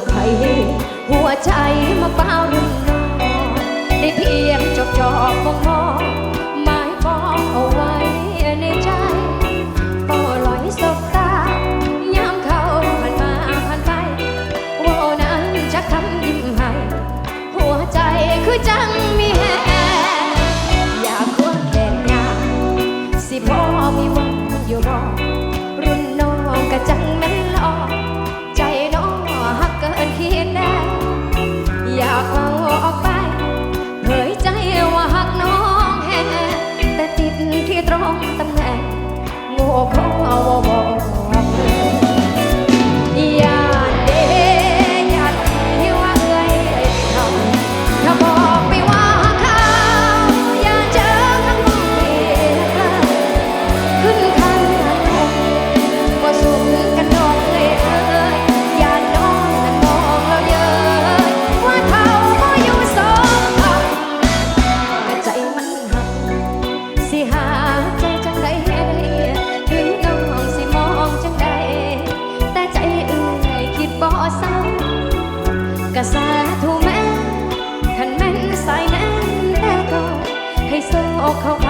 อกใหัวใจมาเฝ้ายืนรอได้เพียงจอกจอกมองมอง กะสาธุแม่ขันแม่นสายแน่นแต่ก็ให้โซกเข้าข้า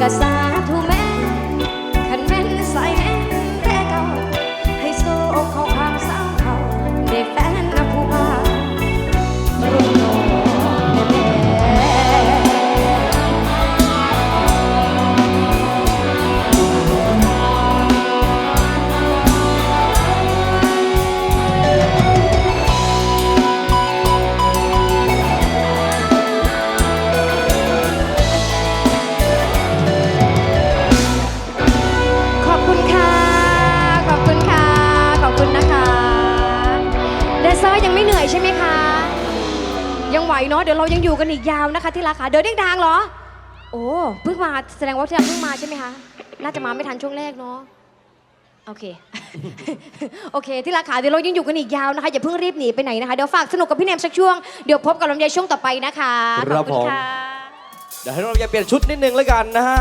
กะสา ใช่ไหมคะ ยังไหวเนาะเดี๋ยวเรายังอยู่กันอีกยาวนะคะที่ราคาเดินเด้งดางเหรอ โอ้เพิ่งมาแสดงว่าที่เราเพิ่งมาใช่ไหมคะน่าจะมาไม่ทันช่วงแรกเนาะโอเค โอเค ที่ราคาเดี๋ยวเรายังอยู่กันอีกยาวนะคะ อย่าเพิ่งรีบหนีไปไหนนะคะ เดี๋ยวฝากสนุกกับพี่เนมสักช่วง เดี๋ยวพบกับลำไยช่วงต่อไปนะคะครับขอบคุณผมค่ะ เดี๋ยวให้เราเปลี่ยนชุดนิดนึงแล้วกันนะฮะ